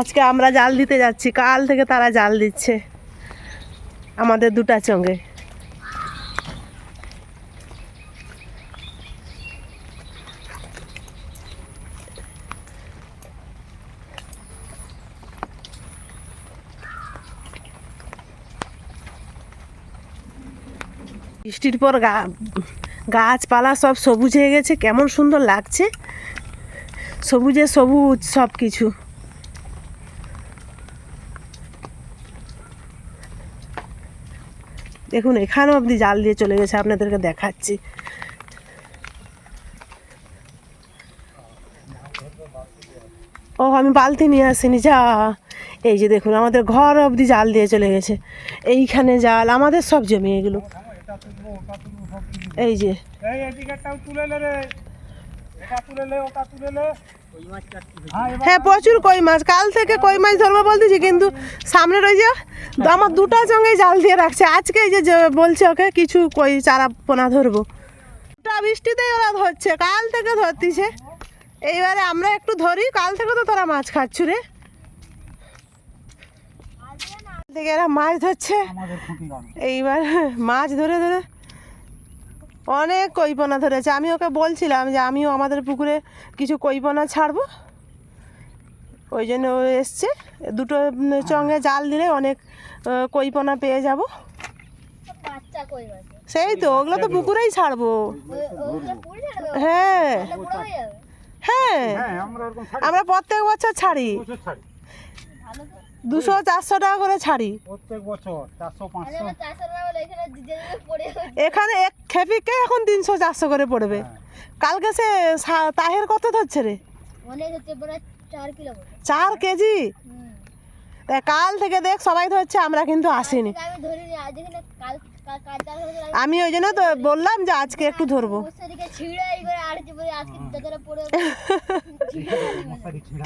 আজকে আমরা জাল দিতে যাচ্ছি। কাল থেকে তারা জাল দিচ্ছে। আমাদের দুটা চঙ্গে বৃষ্টির পর গা, গাছপালা সব সবুজ হয়ে গেছে। কেমন সুন্দর লাগছে। সবুজে সবুজ সব কিছু দেখুন এখানে অবধি জাল দিয়ে চলে গেছে, আপনাদেরকে দেখাচ্ছি। ও আমি বালতি নিয়ে আসিনি, যা। এই যে দেখুন, আমাদের ঘর অবধি জাল দিয়ে চলে গেছে। এইখানে জাল, আমাদের সব জমি এগুলো। এই যে। হ্যাঁ প্রচুর কই মাছ। কাল থেকে কই মাছ ধরবো বলতেছি কিন্তু সামনে যে আমার দুটা সঙ্গে জাল দিয়ে রাখছে। আজকে এই যে বলছে ওকে কিছু কই চারা পোনা ধরবো। দুটা বৃষ্টিতেই ওরা ধরছে কাল থেকে ধরতিছে। এইবারে আমরা একটু ধরি কাল থেকে তো তোরা মাছ খাচ্ছু রে। থেকে এরা মাছ ধরছে। এইবার মাছ ধরে ধরে অনেক কইপনা ধরেছে। আমি ওকে বলছিলাম যে আমিও আমাদের পুকুরে কিছু কইপনা ছাড়বো। ওই জন্য ও এসছে। দুটো চঙ্গে জাল দিলে অনেক আহ, কইপনা পেয়ে যাব। সেই তো ওগুলো তো পুকুরেই ছাড়বো। হ্যাঁ। হয়ে। আমরা প্রত্যেক বছর ছাড়ি। দুশো চারশো টাকা করে ছাড়ি। প্রত্যেক বছর চারশো পাঁচশো। এখানে এক খেপিকে এখন তিনশো চারশো করে পড়বে? কালকে সে তাহের কত ধরছে রে? চার কেজি? তা কাল থেকে দেখ সবাই ধরছে আমরা কিন্তু আসিনি। আমি ওই জন্য তো বললাম যে আজকে একটু ধরবো।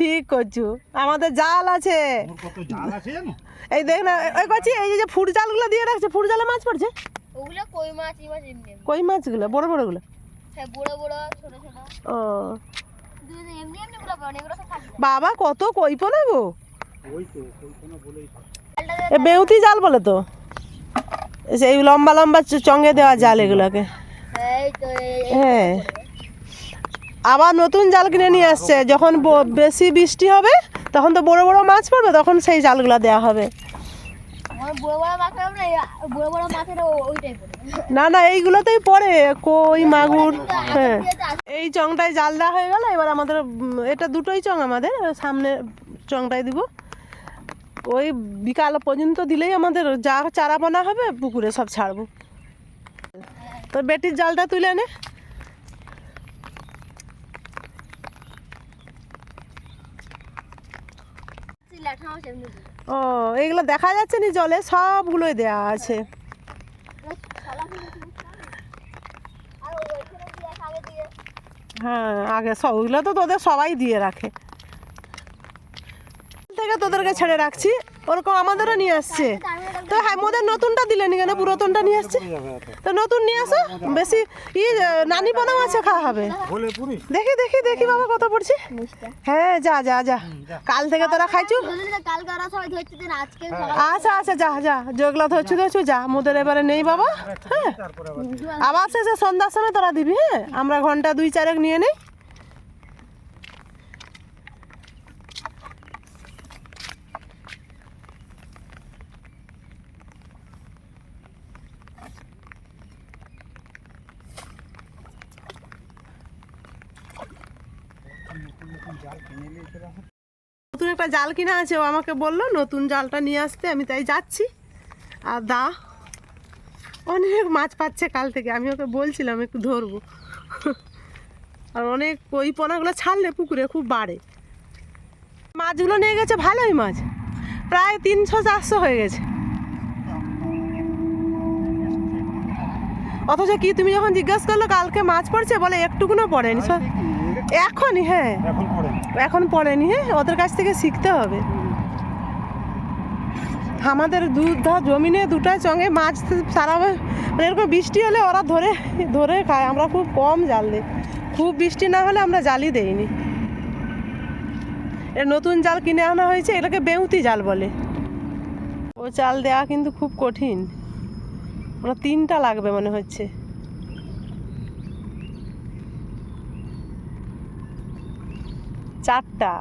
ঠিক করছ আমাদের জাল আছে। ওর কত জাল আছে জানো এই দেখ না ওই করছি এই যে ফুট জালগুলো দিয়ে রাখছে ফুট জালে মাছ পড়ছে? কই। কই মাছগুলো? বড় বড়গুলো হ্যাঁ বড় বড় ছোট ছোট। ও। বাবা কত কইপ না গো। ওই তো ওই কোনো বলেই এ বেউতি জাল বলে তো। সেই লম্বা লম্বা চ- চঙ্গে দেওয়া জাল এগুলোকে। এই তো এই হ্যাঁ। আবার নতুন জাল কিনে নিয়ে আসছে। যখন ব- বেশি বৃষ্টি হবে তখন তো বড় বড় মাছ পড়বে তখন সেই জালগুলো দেওয়া হবে। আমার বড় বড় মাছ হবে না এই বড় বড় মাছের ও- ওইটাই পড়ে না না এইগুলোতেই পড়ে। কই মাগুর হ্যাঁ। এই চংটায় জাল দেওয়া হয়ে গেল এবার আমাদের এটা দুটোই চং আমাদের সামনে চংটায় দিব। ওই বিকাল পর্যন্ত দিলেই আমাদের যা চারা বোনা হবে, পুকুরে সব ছাড়বো। তোর বেটির জালটা তুলে নে। ও এইগুলো দেখা যাচ্ছে না জলে? সবগুলোই আছে দিয়ে দিয়ে হ্যাঁ আগে সব ওইগুলো তো তোদের সবাই দিয়ে রাখে। তোদেরকে ছেড়ে রাখছি। ওরকম আমাদেরও নিয়ে আসছে। তো হ্যাঁ মোদের নতুনটা দিলেনি কেন? পুরাতনটা নিয়ে আসছে। তো নতুন নিয়ে আসো। বেশি ই নানি পোনাও আছে খাওয়া হবে। দেখি দেখি দেখি বাবা কত পড়ছে হ্যাঁ যা যা যা। কাল থেকে তোরা খাইছু? কালকে ওরা সবাই ধরছে যে আজকে সকাল আচ্ছা আচ্ছা যা যা। যেগুলো ধরছু ধরছু যা। মোদের এবারে নেই বাবা। হ্যাঁ। আবার সে সন্ধ্যার সময় তোরা দিবি হ্যাঁ? আমরা ঘণ্টা দুই চারেক নিয়ে নেই। নতুন একটা জাল কিনা আছে, ও আমাকে বলল, নতুন জালটা নিয়ে আসতে, আমি তাই যাচ্ছি। আর দা, অনেক মাছ পাচ্ছে কাল থেকে, আমি ওকে বলছিলাম একটু ধরবো। আর অনেক ওই পোনাগুলো ছাড়লে পুকুরে খুব বাড়ে। মাছগুলো নিয়ে গেছে, ভালোই মাছ। প্রায় তিনশো, চারশো হয়ে গেছে। অথচ কি, তুমি যখন জিজ্ঞেস করল কালকে মাছ পড়ছে, বলে একটুকুনো পড়েনি এখনই হ্যাঁ। এখন পড়ে এখন পড়েনি হ্যাঁ ওদের কাছ থেকে শিখতে হবে। আমাদের দুধ জমিনে দুটা চঙে মাছ সারা মানে এরকম বৃষ্টি হলে ওরা ধরে ধরে খায়। আমরা খুব কম জাল দিই। খুব বৃষ্টি না হলে আমরা জালই দেইনি। এ নতুন জাল কিনে আনা হয়েছে এটাকে বেউতি জাল বলে। ও চাল দেওয়া কিন্তু খুব কঠিন। ওরা তিনটা লাগবে মনে হচ্ছে। চারটা।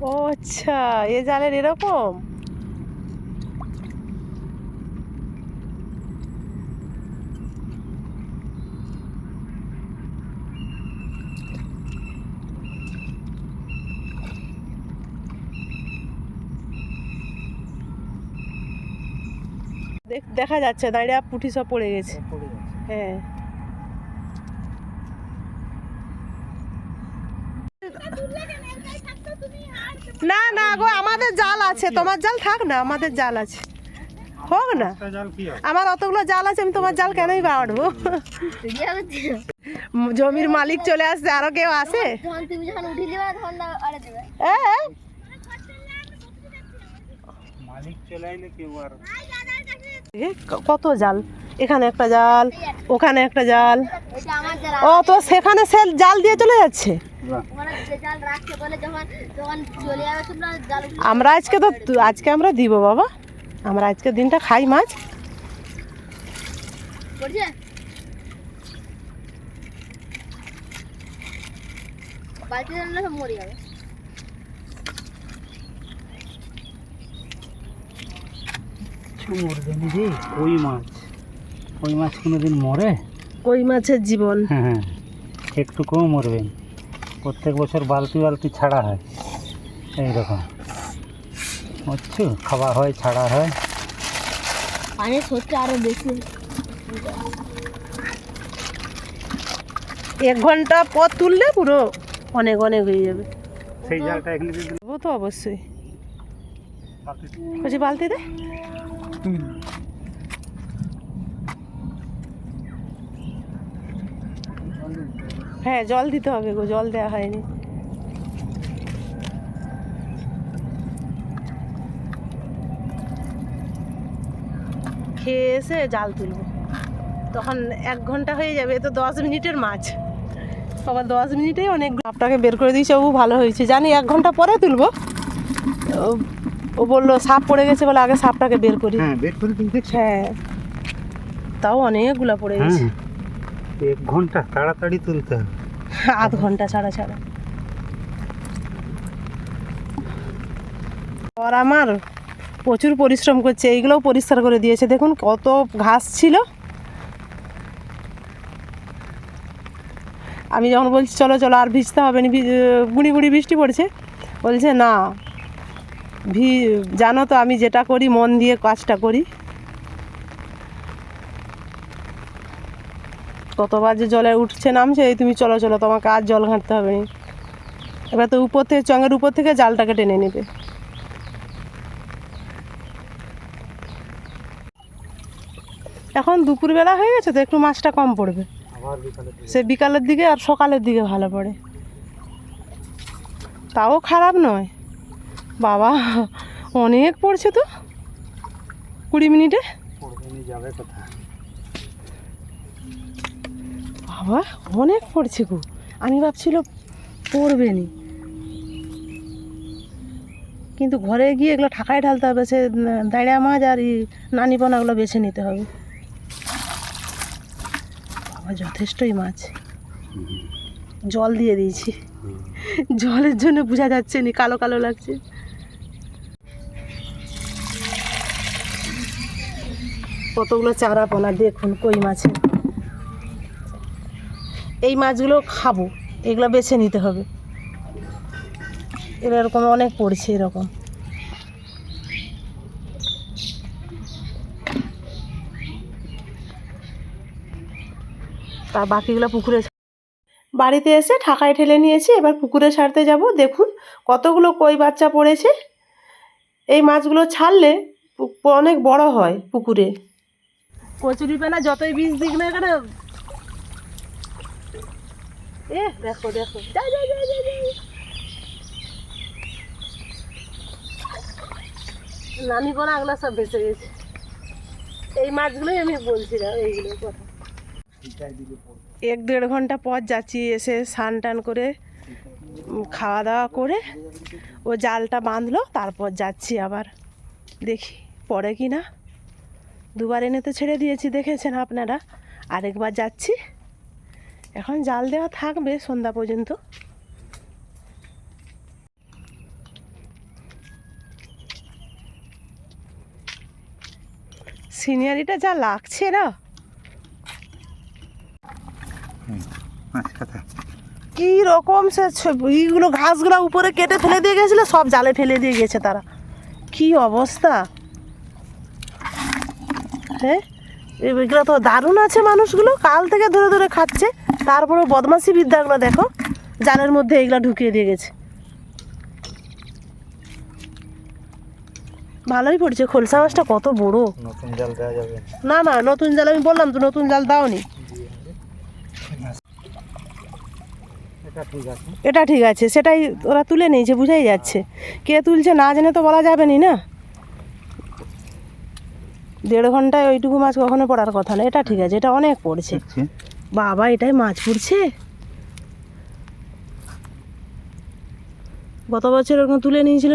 ও আচ্ছা এ জালের এরকম? দেখ- যাচ্ছে দাঁড়িয়ে পুঁটি সব পড়ে গেছে। হ্যাঁ। না না গো আমাদের জাল আছে তোমার জাল থাক না আমাদের জাল আছে। হোক না। আমার অতগুলো জাল আছে আমি তোমার জাল কেনই বাড়বো জমির মালিক চলে আসছে আরও কেউ আসে মালিক চলে আইলে কেউ আর কত জাল? এখানে একটা জাল ওখানে একটা জাল। ও তো সেখানে সে জাল দিয়ে চলে যাচ্ছে? আমরা আজকে তো আজকে আমরা দিব বাবা। আমরা আজকে দিনটা খাই মাছ। সব মরে যাবে। কিছু মরবে না রে কই মাছ? কই মাছ কোনোদিন মরে? কই মাছের জীবন? হ্যাঁ হ্যাঁ। একটুকুও মরবে প্রত্যেক বছর বালতি বালতি ছাড়া হয়। এইরকম বুঝছ? খাওয়া হয় ছাড়া হয়। পানি সত্যি আরও বেশি। এক ঘণ্টা পর তুললে পুরো অনেক অনেক হয়ে যাবে। সেই জালটা এখানে তো অবশ্যই। বলছি বালতি দে। তুমি হ্যাঁ জল দিতে হবে গো, জল দেওয়া হয়নি। খেয়ে এসে জাল তুলবো। তখন এক ঘণ্টা হয়ে যাবে তো দশ মিনিটের মাছ। আবার দশ মিনিটেই অনেক সাপটাকে বের করে দিয়েছে ও ভালো হয়েছে। জানি এক ঘণ্টা পরে তুলবো। ও- বলল সাপ পড়ে গেছে বলে আগে সাপটাকে বের করি। হ্যাঁ বের করে দেখছ। হ্যাঁ। তাও অনেকগুলা পড়ে হ্যাঁ গেছে এক ঘণ্টা তাড়াতাড়ি তুলতে হবে। আধ ঘণ্টা ছাড়া ছাড়া। আর আমার প্রচুর পরিশ্রম করছে এইগুলোও পরিষ্কার করে দিয়েছে। দেখুন কত ঘাস ছিল। আমি যখন বলছি চলো চলো আর ভিজতে হবে না গুঁড়ি গুঁড়ি বৃষ্টি পড়ছে। বলছে না। ভি, জানো তো আমি যেটা করি, মন দিয়ে কাজটা করি। কতবার যে জলে উঠছে নামছে এই তুমি চলো চলো, তোমাকে আর জল ঘাঁটতে হবে না। এবার তো উপর থেকে, চঙের উপর থেকে জালটাকে টেনে নেবে। এখন দুপুরবেলা হয়ে গেছে তো, একটু মাছটা কম পড়বে। সে বিকালের দিকে আর সকালের দিকে ভালো পড়ে। তাও খারাপ নয়। বাবা, অনেক পড়ছে তো? কুড়ি মিনিটে? যাবে বাবা, অনেক পড়ছে গো। আমি ভাবছিল পড়বে নি। কিন্তু ঘরে গিয়ে এগুলো ঠাকায় ঢালতে হবে, সে দাঁড়িয়া মাছ আর নানি পোনাগুলো বেছে নিতে হবে। বাবা, যথেষ্টই মাছ। জল দিয়ে দিয়েছি। জলের জন্য বোঝা যাচ্ছে না, কালো কালো লাগছে। কতগুলো চারা পোনা দেখুন, কই মাছের এই মাছগুলো খাব, এগুলো বেছে নিতে হবে। এর এরকম অনেক পড়ছে এরকম। তা বাকিগুলো পুকুরে বাড়িতে এসে ঠাকায় ঠেলে নিয়েছি, এবার পুকুরে ছাড়তে যাব। দেখুন কতগুলো কই বাচ্চা পড়েছে। এই মাছগুলো ছাড়লে অনেক বড় হয় পুকুরে। কচুরি পেনা যতই বীজ দিক না এখানে এ, দেখো দেখো। নানি কোনা এগুলো সব বেঁচে গেছে। এই মাছগুলোই আমি বলছিলাম এইগুলো কথা। এক দেড় ঘণ্টা পর যাচ্ছি, এসে স্নান টান করে খাওয়া দাওয়া করে, ও জালটা বাঁধলো, তারপর যাচ্ছি আবার। দেখি, পরে কি না? দুবার এনে তো ছেড়ে দিয়েছি দেখেছেন আপনারা? আরেকবার যাচ্ছি। এখন জাল দেওয়া থাকবে সন্ধ্যা পর্যন্ত। সিনিয়রিটা যা লাগছে না। কি রকম সে ছ- ইগুলো ঘাসগুলো উপরে কেটে ফেলে দিয়ে গেছিল সব জালে ফেলে দিয়ে গেছে তারা। কি অবস্থা? হ্যাঁ? এগুলো তো দারুণ আছে মানুষগুলো। কাল থেকে ধরে ধরে খাচ্ছে। তারপরে বদমাসি বিদ্যাগুলো দেখো জালের মধ্যে এইগুলো ঢুকিয়ে দিয়ে গেছে। ভালোই পড়ছে খোলসা মাছটা কত বড়। নতুন জাল দেওয়া যাবে। না না নতুন জাল আমি বললাম তো নতুন জাল দাওনি। এটা ঠিক আছে। সেটাই ওরা তুলে নিয়েছে বুঝাই যাচ্ছে। কে তুলছে না জেনে তো বলা যাবে না? দেড় ঘন্টায় ওইটুকু মাছ কখনো পড়ার কথা না এটা ঠিক আছে এটা অনেক পড়ছে। বাবা এটাই মাছ পড়ছে? গত বছর ওরকম তুলে নিয়েছিল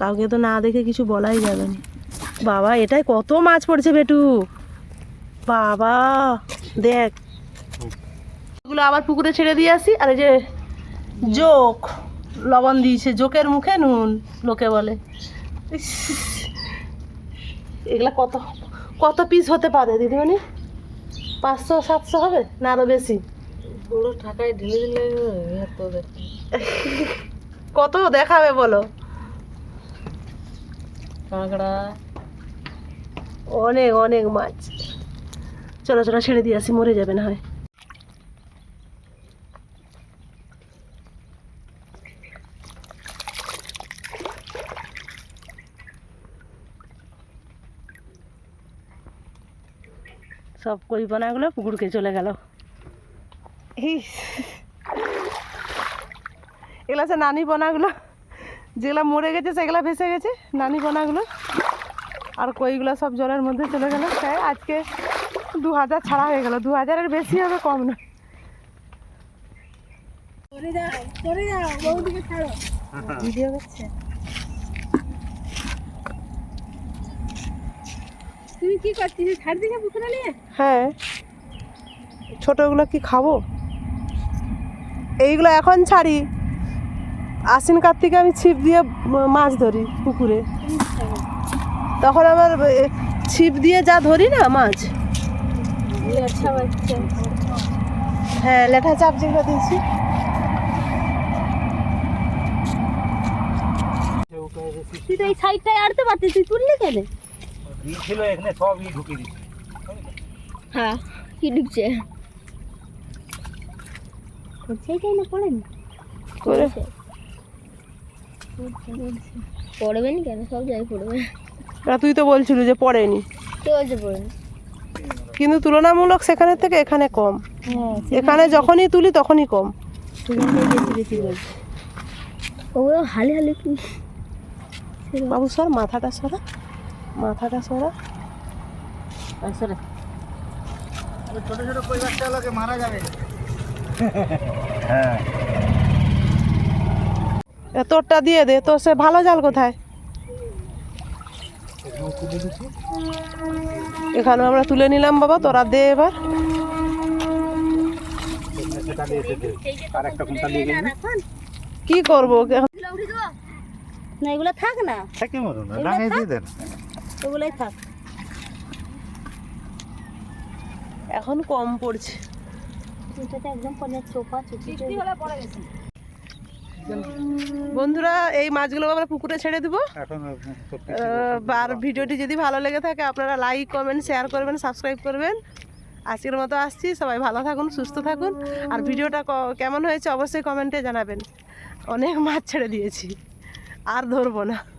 কাউকে তো না দেখে কিছু বলাই যাবে না। বাবা এটাই কত মাছ পড়ছে বেটু? বাবা দেখ। এগুলো আবার পুকুরে ছেড়ে দিয়ে আসি আর এই যে জোক। লবণ দিয়েছে জোকের মুখে নুন লোকে বলে। এগুলা কত কত পিস হতে পারে দিদিমণি? পাঁচশো সাতশো হবে না আরও বেশি? কত দেখাবে বলো? কাঁকড়া। অনেক অনেক মাছ। চলো চলো ছেড়ে দিয়ে আসি মরে যাবে না হয়। সব কইপনাগুলো পুকুরকে চলে গেল। এগুলো আছে নানি পোনাগুলো যেগুলো মরে গেছে সেগুলো ভেসে গেছে নানি পোনাগুলো আর কইগুলো সব জলের মধ্যে চলে গেল। তাই আজকে দু হাজার ছাড়া হয়ে গেল। দু হাজারের বেশি হবে কম না ভিডিও করছে। তুমি কি করছিস ছাড় দিকে পুকুরে নিয়ে? হ্যাঁ। ছোটোগুলো কি খাব? এইগুলো এখন ছাড়ি। আশ্বিন কার্তিকে আমি ছিপ দিয়ে মাছ ধরি পুকুরে। তখন আমার ছিপ দিয়ে যা ধরি না মাছ? হ্যাঁ লেঠা চাপ যেগুলো দিয়েছি। তুই তো এই সাইডটায় আড়তে পারতিস তুই তুললি কেন? ছিল এখানে সব ই ঢুকিয়ে দিচ্ছে হ্যাঁ কি ঢুকছে? সেইটাই না পড়েনি। করে পড়বে না কেন? সব জায়গায় পড়বে। তা তুই তো বলছিলি যে পড়েনি। কে বলছে পড়েনি। কিন্তু তুলনামূলক সেখানের থেকে এখানে কম। হ্যাঁ এখানে যখনই তুলি তখনই কম। সেখানে ওগুলো হালি হালি কি? বাবু সর মাথাটা সরা। মাথাটা সরা। ছোট ছোট কই বাচ্চাগুলোকে মারা যাবে। হ্যাঁ। এ তোরটা দিয়ে দে তোর সে ভালো জাল কোথায়? এখানে আমরা তুলে নিলাম বাবা তোরা দে এবার। কি করব? না এগুলো থাক না। থাকে। দিয়ে দেন। ওগুলোই থাক। এখন কম পড়ছে। একদম চোপা বন্ধুরা এই মাছগুলো আমরা পুকুরে ছেড়ে দেবো। এখন আর ভিডিওটি যদি ভালো লেগে থাকে আপনারা লাইক কমেন্ট শেয়ার করবেন সাবস্ক্রাইব করবেন। আজকের মতো আসছি সবাই ভালো থাকুন সুস্থ থাকুন। আর ভিডিওটা ক- কেমন হয়েছে অবশ্যই কমেন্টে জানাবেন। অনেক মাছ ছেড়ে দিয়েছি আর ধরবো না।